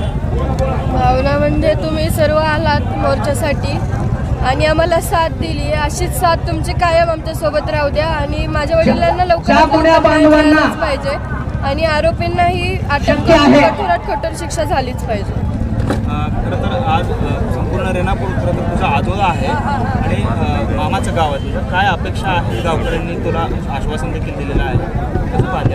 भावना म्हणजे तुम्ही सर्व आलात मोर्चासाठी. आणि आम्हाला साथ दिली. अशीच साथ तुमची कायम आमच्यासोबत राहू द्या. आणि माझ्या वडिलांना लवकर पाहिजे. आणि आरोपींनाही अटक कठोरात कठोर शिक्षा झालीच पाहिजे. खरं तर आज संपूर्ण रेणापूर खरं तुझा आजोबा आहे. आणि मामाचं गाव आहे तुझं. काय अपेक्षा आहे गावकऱ्यांनी तुला आश्वासन देखील दिलेलं आहे? कसं पाहिजे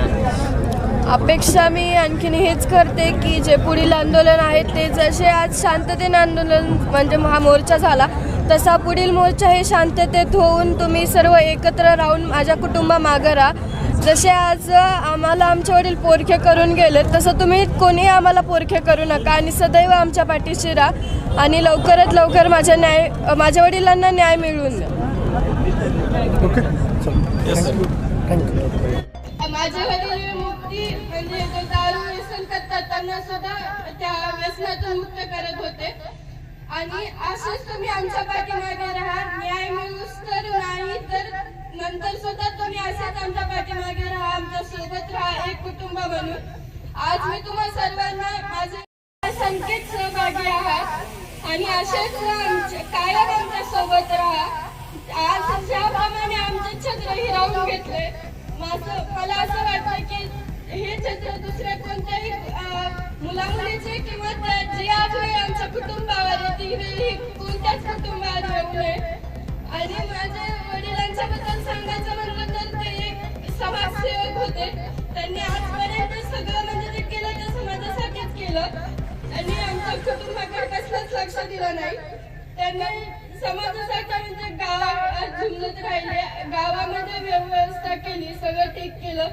अपेक्षा मी आणखीन हेच करते की जे पुढील आंदोलन आहे ते जसे आज शांततेने आंदोलन म्हणजे हा मोर्चा झाला तसा पुढील मोर्चा हे शांततेत होऊन तुम्ही सर्व एकत्र राहून माझ्या कुटुंबा मागं राहा. जसे आज आम्हाला आमचे वडील पोरखे करून गेले तसं तुम्ही कोणी आम्हाला पोरखे करू नका आणि सदैव आमच्या पाठीशी राहा आणि लवकरात लवकर माझ्या न्याय माझ्या वडिलांना न्याय मिळवून द्या. माझ्या वडील मुक्ती म्हणजे दारू व्यसन करतात त्यांना सुद्धा त्या व्यसनातून मुक्त करत होते. आणि असंच तुम्ही आमच्या पाठीमागे राहा. न्याय मिळूस तर नाही तर नंतर सुद्धा तुम्ही असेच आमच्या पाठीमागे राहा. आमच्यासोबत राहा एक कुटुंब म्हणून. आज मी तुम्हा सर्वांना माझे संकेत सहभागी आहात. आणि असेच आमचे कायम आमच्यासोबत राहा. आज ज्याप्रमाणे आमचे छत्र हिरावून घेतले माझं दुसऱ्या कोणत्याही मुला मुलीचे किंवा त्या जी आज आमच्या कुटुंबावर आहे ती ही कोणत्याच कुटुंबावर येऊ नये आणि माझ्या वडिलांच्या बद्दल सांगायचं म्हणलं तर ते एक समाजसेवक होते. त्यांनी आजपर्यंत सगळं म्हणजे जे केलं ते समाजासाठीच केलं. आणि आमच्या कुटुंबाकडे कसलंच लक्ष दिलं नाही. त्यांना समाजासाठी म्हणजे गावात झुंजत राहिले. गावामध्ये व्यवस्था केली सगळं ठीक केलं.